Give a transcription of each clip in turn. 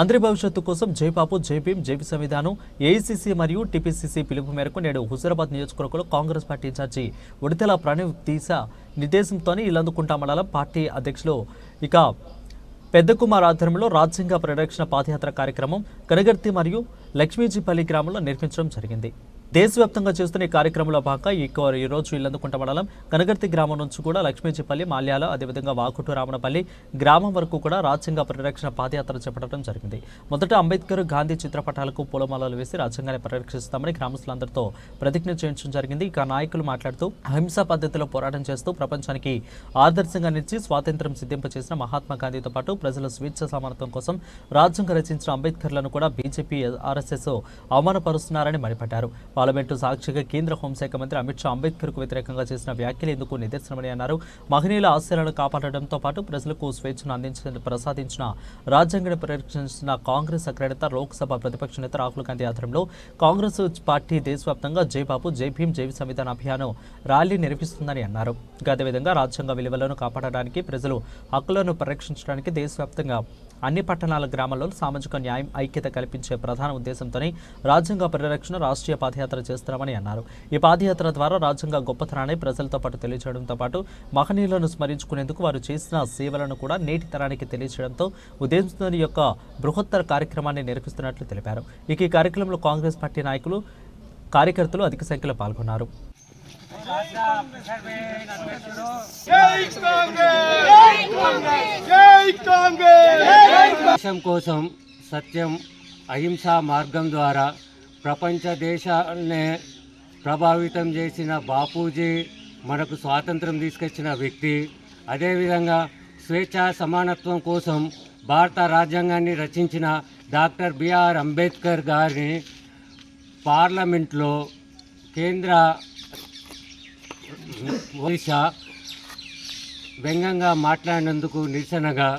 అందరి భవిష్యత్తు కోసం జైపాపు జైభీం జేపీ సంవిధానం ఏఐసీసీ మరియు టీపీసీసీ పిలుపు మేరకు నేడు హుజరాబాద్ నియోజకవర్గంలో Congress party in charge Vodithela Pranav దీశ నిర్దేశంతోనే ఇల్లందుకుంటా మండలం పార్టీ అధ్యక్షులు. ఇక పెద్ద కుమార్ ఆధ్వర్యంలో రాజ్యాంగ పరిరక్షణ పాదయాత్ర కార్యక్రమం కనగర్తి మరియు లక్ష్మీజీపల్లి గ్రామంలో నిర్మించడం జరిగింది. దేశవ్యాప్తంగా చేస్తున్న ఈ కార్యక్రమంలో భాగంగా ఈ రోజు ఇల్లందుకుంట మండలం కనగర్తి గ్రామం నుంచి కూడా లక్ష్మీజీపల్లి మాల్యాల అదేవిధంగా వాకుటు రామనపల్లి గ్రామం వరకు కూడా రాజ్యాంగ పరిరక్షణ పాదయాత్ర చేపట్టడం జరిగింది. మొదట అంబేద్కర్ గాంధీ చిత్రపటాలకు పూలమాలలు వేసి రాజ్యాంగాన్ని పరిరక్షిస్తామని గ్రామస్తులందరితో ప్రతిజ్ఞ చేయించడం జరిగింది. ఇక నాయకులు మాట్లాడుతూ అహింసా పద్ధతిలో పోరాటం చేస్తూ ప్రపంచానికి ఆదర్శంగా నిలిచి స్వాతంత్ర్యం సిద్ధింపచేసిన మహాత్మా గాంధీతో పాటు ప్రజల స్వేచ్ఛ సమానత్వం కోసం రాజ్యాంగం రచించిన అంబేద్కర్లను కూడా బీజేపీ ఆర్ఎస్ఎస్ అవమానపరుస్తున్నారని మండిపడ్డారు. పార్లమెంటు సాక్షిగా కేంద్ర హోంశాఖ మంత్రి అమిత్ షా అంబేద్కర్కు వ్యతిరేకంగా చేసిన వ్యాఖ్యలు ఎందుకు నిదర్శనమని అన్నారు. మహనీయుల ఆశయాలను కాపాడడంతో పాటు ప్రజలకు స్వేచ్ఛను అందించిన ప్రసాదించిన రాజ్యాంగాన్ని పరిరక్షించిన కాంగ్రెస్ అగ్రనేత లోక్సభ ప్రతిపక్ష నేత రాహుల్ గాంధీ ఆధ్వర్యంలో కాంగ్రెస్ పార్టీ దేశవ్యాప్తంగా జై బాబు జై భీం జై సంవిధాన అభియాన్ ర్యాలీ నిర్వహిస్తుందని అన్నారు. అదేవిధంగా రాజ్యాంగ విలువలను కాపాడడానికి ప్రజలు హక్కులను పరిరక్షించడానికి దేశవ్యాప్తంగా అన్ని పట్టణాల గ్రామాల్లో సామాజిక న్యాయం ఐక్యత కల్పించే ప్రధాన ఉద్దేశంతోనే రాజ్యాంగ పరిరక్షణ రాష్ట్రీయ పాదయాత్ర చేస్తున్నామని అన్నారు. ఈ పాదయాత్ర ద్వారా రాజ్యాంగ గొప్పతనాన్ని ప్రజలతో పాటు తెలియజేయడంతో పాటు మహనీయులను స్మరించుకునేందుకు వారు చేసిన సేవలను కూడా నేటి తరానికి తెలియజేయడంతో ఉద్దేశంతోని యొక్క బృహత్తర కార్యక్రమాన్ని నిర్వహిస్తున్నట్లు తెలిపారు. ఇక ఈ కార్యక్రమంలో కాంగ్రెస్ పార్టీ నాయకులు కార్యకర్తలు అధిక సంఖ్యలో పాల్గొన్నారు. దేశం కోసం సత్యం అహింసా మార్గం ద్వారా ప్రపంచ దేశాన్ని ప్రభావితం చేసిన బాపూజీ మనకు స్వాతంత్రం తీసుకొచ్చిన వ్యక్తి. అదేవిధంగా స్వేచ్ఛ సమానత్వం కోసం భారత రాజ్యాంగాన్ని రచించిన డాక్టర్ బిఆర్ అంబేద్కర్ గారిని పార్లమెంట్లో కేంద్ర ఒడిశా వ్యంగ్యంగా మాట్లాడినందుకు నిరసనగా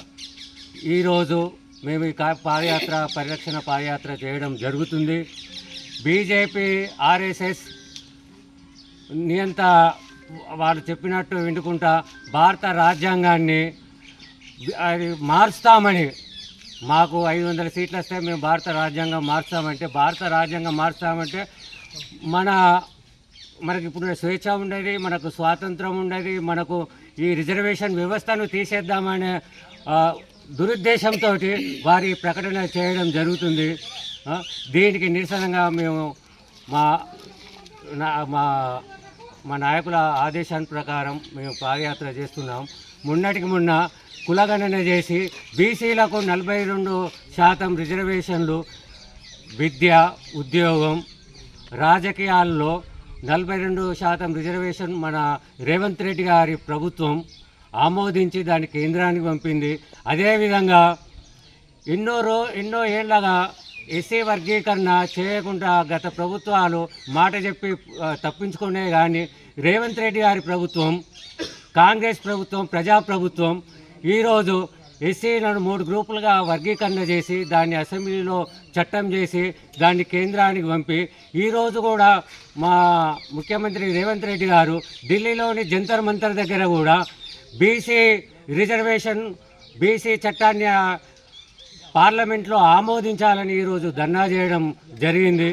ఈరోజు మేము ఈ పాదయాత్ర పరిరక్షణ పాదయాత్ర చేయడం జరుగుతుంది. బీజేపీ ఆర్ఎస్ఎస్ నియంత వాళ్ళు చెప్పినట్టు వినుకుంటా భారత రాజ్యాంగాన్ని అది మారుస్తామని మాకు ఐదు వందల సీట్లు వస్తే మేము భారత రాజ్యాంగం మార్చామంటే భారత రాజ్యాంగం మార్చామంటే మన మనకి ఇప్పుడు స్వేచ్ఛ ఉండేది మనకు స్వాతంత్రం ఉండేది మనకు ఈ రిజర్వేషన్ వ్యవస్థను తీసేద్దామనే దురుద్దేశంతో వారి ప్రకటన చేయడం జరుగుతుంది. దీనికి నిరసనగా మేము మా నా- మా మా నాయకుల ఆదేశాన్ని ప్రకారం మేము పాదయాత్ర చేస్తున్నాం. మొన్నటికి మొన్న కులగణన చేసి బీసీలకు నలభై రెండు శాతం రిజర్వేషన్లు విద్య ఉద్యోగం రాజకీయాల్లో నలభై రెండు శాతం రిజర్వేషన్ మన రేవంత్ రెడ్డి గారి ప్రభుత్వం ఆమోదించి దాన్ని కేంద్రానికి పంపింది. అదేవిధంగా ఎన్నో రో ఎన్నో ఏళ్ళగా ఎస్సీ వర్గీకరణ చేయకుండా గత ప్రభుత్వాలు మాట చెప్పి తప్పించుకునే కానీ రేవంత్ రెడ్డి గారి ప్రభుత్వం కాంగ్రెస్ ప్రభుత్వం ప్రజాప్రభుత్వం ఈరోజు ఎస్సీలను మూడు గ్రూపులుగా వర్గీకరణ చేసి దాన్ని అసెంబ్లీలో చట్టం చేసి దాన్ని కేంద్రానికి పంపి ఈరోజు కూడా మా ముఖ్యమంత్రి రేవంత్ రెడ్డి గారు ఢిల్లీలోని జంతర్ మంతర్ దగ్గర కూడా బీసీ రిజర్వేషన్ బీసీ చట్టాన్ని పార్లమెంట్లో ఆమోదించాలని ఈరోజు ధర్నా చేయడం జరిగింది.